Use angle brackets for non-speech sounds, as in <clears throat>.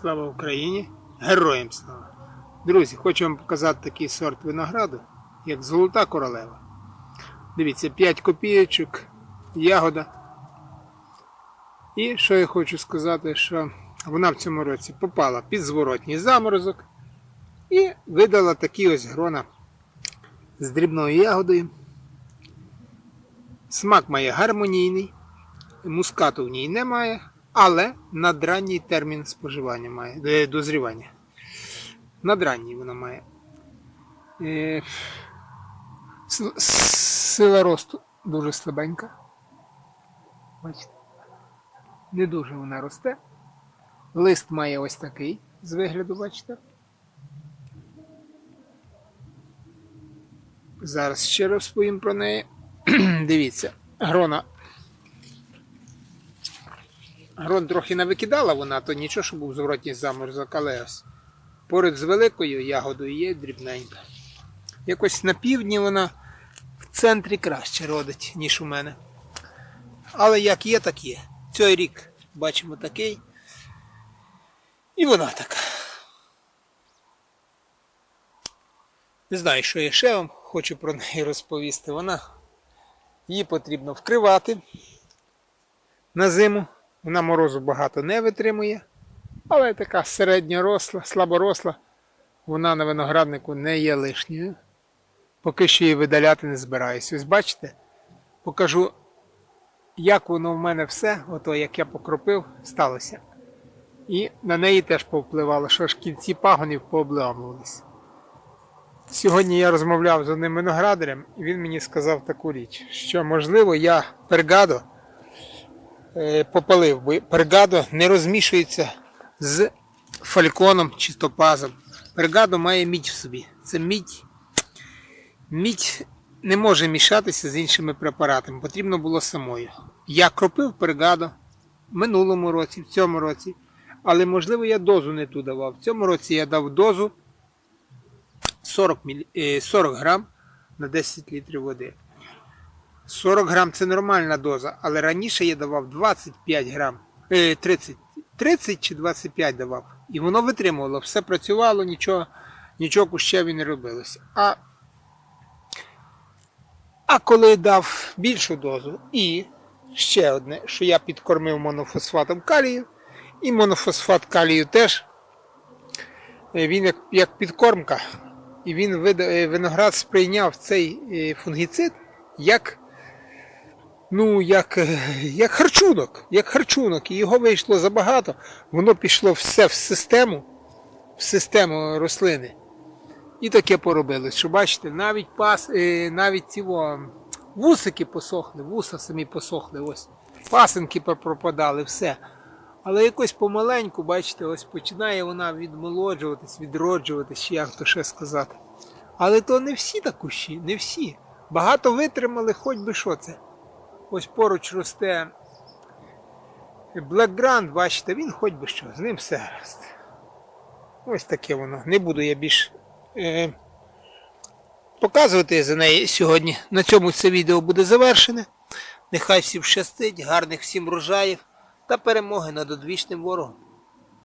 Слава Україні! Героям слава! Друзі, хочу вам показати такий сорт винограду, як золота королева. Дивіться, 5 копійочок, ягода. І що я хочу сказати, що вона в цьому році попала під зворотній заморозок і видала такі ось грона з дрібною ягодою. Смак має гармонійний, мускату в ній немає, але надранній термін споживання має, е, дозрівання. Надранній вона має. Е, Сила росту дуже слабенька. Бачите? Не дуже вона росте. Лист має ось такий з вигляду, бачите. Зараз ще розповім про неї. <clears throat> Дивіться, грона. Грон трохи не викидала вона, то нічого, що був зворотній заморозок, але ось. Поряд з великою ягодою є дрібненька. Якось на півдні вона в центрі краще родить, ніж у мене. Але як є, так є. Цей рік бачимо такий. І вона така. Не знаю, що я ще вам хочу про неї розповісти. Вона її потрібно вкривати на зиму. Вона морозу багато не витримує, але така середньоросла, слаборосла. Вона на винограднику не є лишньою. Поки що її видаляти не збираюся. Ось бачите, покажу, як воно в мене все, ото як я покропив, сталося. І на неї теж повпливало, що ж кінці пагонів пообламувалися. Сьогодні я розмовляв з одним виноградарем, і він мені сказав таку річ, що можливо я пергадо попалив, бо пергадо не розмішується з фальконом чи топазом. Пергадо має мідь в собі. Це мідь. Мідь не може мішатися з іншими препаратами. Потрібно було самою. Я кропив пергадо в минулому році, в цьому році. Але можливо я дозу не ту давав. В цьому році я дав дозу 40, мілі... е, 40 грам на 10 літрів води. 40 грам це нормальна доза, але раніше я давав 25 грам, е, 30, 30 чи 25 давав. І воно витримувало, все працювало, нічого, нічого кущеві не робилося. А, а коли дав більшу дозу і ще одне, що я підкормив монофосфатом калію, і монофосфат калію теж, е, він як, як підкормка, і він е, виноград сприйняв цей фунгіцид як ну, як, е, як харчунок, як харчунок, і його вийшло забагато, воно пішло все в систему, в систему рослини. І таке поробилось, що бачите, навіть пас, е, навіть ці вусики посохли, вуса самі посохли, ось, пасинки пропадали, все. Але якось помаленьку, бачите, ось починає вона відмолоджуватись, відроджуватись, як то ще сказати. Але то не всі так кущі, не всі. Багато витримали, хоч би що це. Ось поруч росте Grand, бачите, він хоч би що, з ним все гаразд. Ось таке воно. Не буду я більш е, показувати за неї сьогодні. На цьому це відео буде завершене. Нехай всім щастить, гарних всім врожаїв та перемоги над одвічним ворогом.